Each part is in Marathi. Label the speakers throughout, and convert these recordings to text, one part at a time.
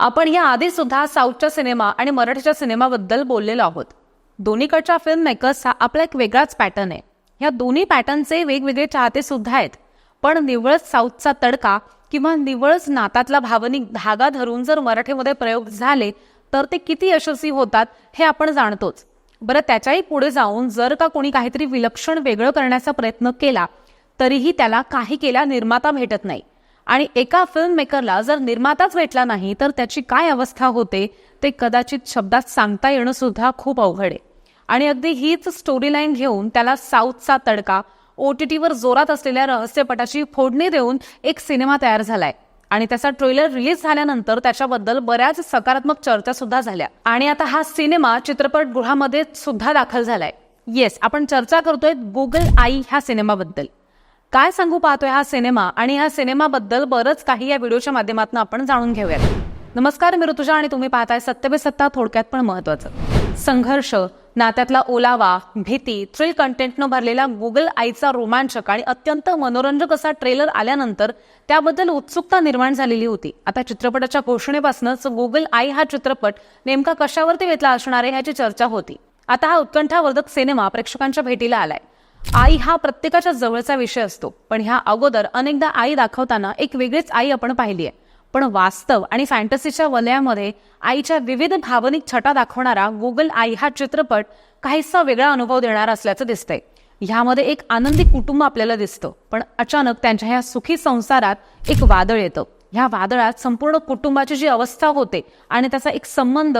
Speaker 1: आपण या आधी सुद्धा साऊथच्या सिनेमा आणि मराठीच्या सिनेमाबद्दल बोललेलो आहोत. दोन्हीकडच्या फिल्म मेकर्सचा आपला एक वेगळाच पॅटर्न आहे. ह्या दोन्ही पॅटर्नचे वेगवेगळे चाहते सुद्धा आहेत. पण निवळच साऊथचा तडका किंवा निवळच नातातला भावनिक धागा धरून जर मराठीमध्ये प्रयोग झाले तर ते किती यशस्वी होतात हे आपण जाणतोच. बरं त्याच्याही पुढे जाऊन जर का कोणी काहीतरी विलक्षण वेगळं करण्याचा प्रयत्न केला तरीही त्याला काही केला निर्माता भेटत नाही. आणि एका फिल्म मेकरला जर निर्माताच भेटला नाही तर त्याची काय अवस्था होते ते कदाचित शब्दात सांगता येणं सुद्धा खूप अवघड आहे. आणि अगदी हीच स्टोरी लाईन घेऊन त्याला साऊथचा तडका ओ टी टीवर जोरात असलेल्या रहस्यपटाची फोडणी देऊन एक सिनेमा तयार झालाय. आणि त्याचा ट्रेलर रिलीज झाल्यानंतर त्याच्याबद्दल बऱ्याच सकारात्मक चर्चा सुद्धा झाल्या. आणि आता हा सिनेमा चित्रपटगृहामध्ये सुद्धा दाखल झालाय. येस आपण चर्चा करतोय गुगल आई ह्या सिनेमाबद्दल. काय सांगू पाहतोय हा सिनेमा आणि ह्या सिनेमाबद्दल बरंच काही या व्हिडिओच्या माध्यमातून आपण जाणून घेऊयात. नमस्कार मी ऋतुजा आणि तुम्ही पाहताय सत्य सत्ता थोडक्यात पण महत्वाचं संघर्ष नात्यातला ओलावा भीती थ्रिल कंटेंटनं भरलेला गुगल आईचा रोमांचक आणि अत्यंत मनोरंजक असा ट्रेलर आल्यानंतर त्याबद्दल उत्सुकता निर्माण झालेली होती. आता चित्रपटाच्या घोषणेपासूनच गुगल आई हा चित्रपट नेमका कशावरती वेतला असणार आहे ह्याची चर्चा होती. आता हा उत्कंठावर्धक सिनेमा प्रेक्षकांच्या भेटीला आलाय. आई हा प्रत्येकाच्या जवळचा विषय असतो. पण ह्या अगोदर अनेकदा आई दाखवताना एक वेगळीच आई आपण पाहिली आहे. पण वास्तव आणि फॅन्टसीच्या वलयामध्ये आईच्या विविध भावनिक छटा दाखवणारा गुगल आई हा चित्रपट काहीसा वेगळा अनुभव देणारा असल्याचं दिसतंय. ह्यामध्ये एक आनंदी कुटुंब आपल्याला दिसतं. पण अचानक त्यांच्या ह्या सुखी संसारात एक वादळ येतं. ह्या वादळात संपूर्ण कुटुंबाची जी अवस्था होते आणि त्याचा एक संबंध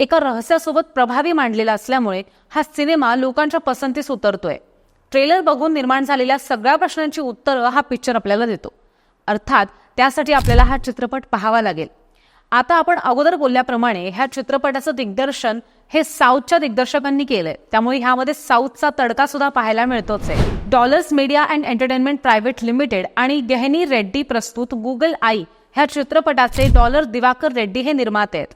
Speaker 1: एका रहस्यासोबत प्रभावी मांडलेला असल्यामुळे हा सिनेमा लोकांच्या पसंतीस उतरतोय. ट्रेलर बघून निर्माण झालेल्या सगळ्या प्रश्नांची उत्तरं हा पिक्चर आपल्याला देतो. अर्थात त्यासाठी आपल्याला हा चित्रपट पाहावा लागेल. आता आपण अगोदर बोलल्याप्रमाणे ह्या चित्रपटाचं दिग्दर्शन हे साऊथच्या दिग्दर्शकांनी केलंय. त्यामुळे ह्यामध्ये साऊथचा तडका सुद्धा पाहायला मिळतोच आहे. Dollars media and entertainment private limited आणि गेहनी रेड्डी प्रस्तुत गुगल आई ह्या चित्रपटाचे डॉलर दिवाकर रेड्डी हे निर्माते आहेत.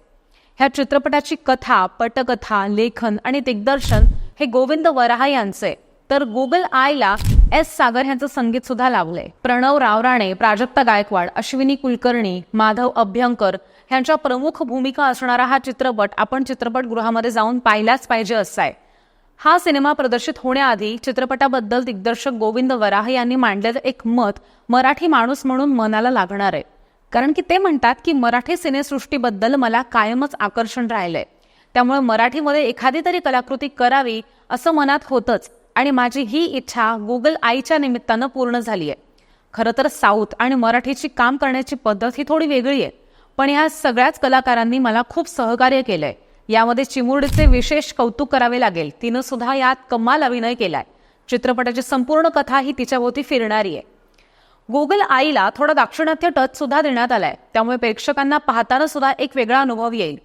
Speaker 1: ह्या चित्रपटाची कथा पटकथा लेखन आणि दिग्दर्शन हे गोविंद वराहा यांचे आहे. तर गुगल आयला एस सागर यांचं संगीत सुद्धा लावलंय प्रणव रावराणे प्राजक्ता गायकवाड अश्विनी कुलकर्णी माधव अभ्यंकर यांच्या प्रमुख भूमिका असणारा हा चित्रपट आपण चित्रपटगृहामध्ये जाऊन पाहिलाच पाहिजे असा आहे हा सिनेमा प्रदर्शित होण्याआधी चित्रपटाबद्दल दिग्दर्शक गोविंद वराह यांनी मांडलेलं एक मत मराठी माणूस म्हणून मनाला लागणार आहे. कारण की ते म्हणतात की मराठी सिनेसृष्टीबद्दल मला कायमच आकर्षण राहिलंय. त्यामुळे मराठीमध्ये एखादी तरी कलाकृती करावी असं मनात होतंच. आणि माझी ही इच्छा गुगल आईच्या निमित्तानं पूर्ण झाली आहे खरं तर साऊथ आणि मराठीची काम करण्याची पद्धत ही थोडी वेगळी आहे पण ह्या सगळ्याच कलाकारांनी मला खूप सहकार्य केलंय. यामध्ये चिमुरडीचे विशेष कौतुक करावे लागेल. तिनं सुद्धा यात कमाल अभिनय केलाय. चित्रपटाची संपूर्ण कथा ही तिच्याभोवती फिरणारी आहे. गुगल आईला थोडा दाक्षिणात्य टच सुद्धा देण्यात आलाय. त्यामुळे प्रेक्षकांना पाहताना सुद्धा एक वेगळा अनुभव येईल.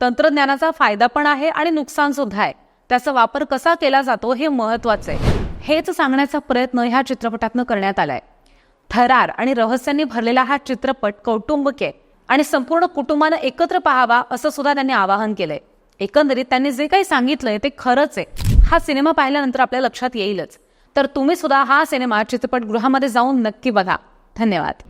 Speaker 1: तंत्रज्ञानाचा फायदा पण आहे आणि नुकसान सुद्धा आहे. त्याचा वापर कसा केला जातो हे महत्वाचं आहे. हेच सांगण्याचा प्रयत्न ह्या चित्रपटातनं करण्यात आलाय. थरार आणि रहस्यांनी भरलेला हा चित्रपट कौटुंबिक आहे आणि संपूर्ण कुटुंबानं एकत्र पाहावा असं सुद्धा त्यांनी आवाहन केलंय. एकंदरीत त्यांनी जे काही सांगितलंय ते खरंच आहे. हा सिनेमा पाहिल्यानंतर आपल्या लक्षात येईलच. तर तुम्ही सुद्धा हा सिनेमा चित्रपटगृहामध्ये जाऊन नक्की बघा. धन्यवाद.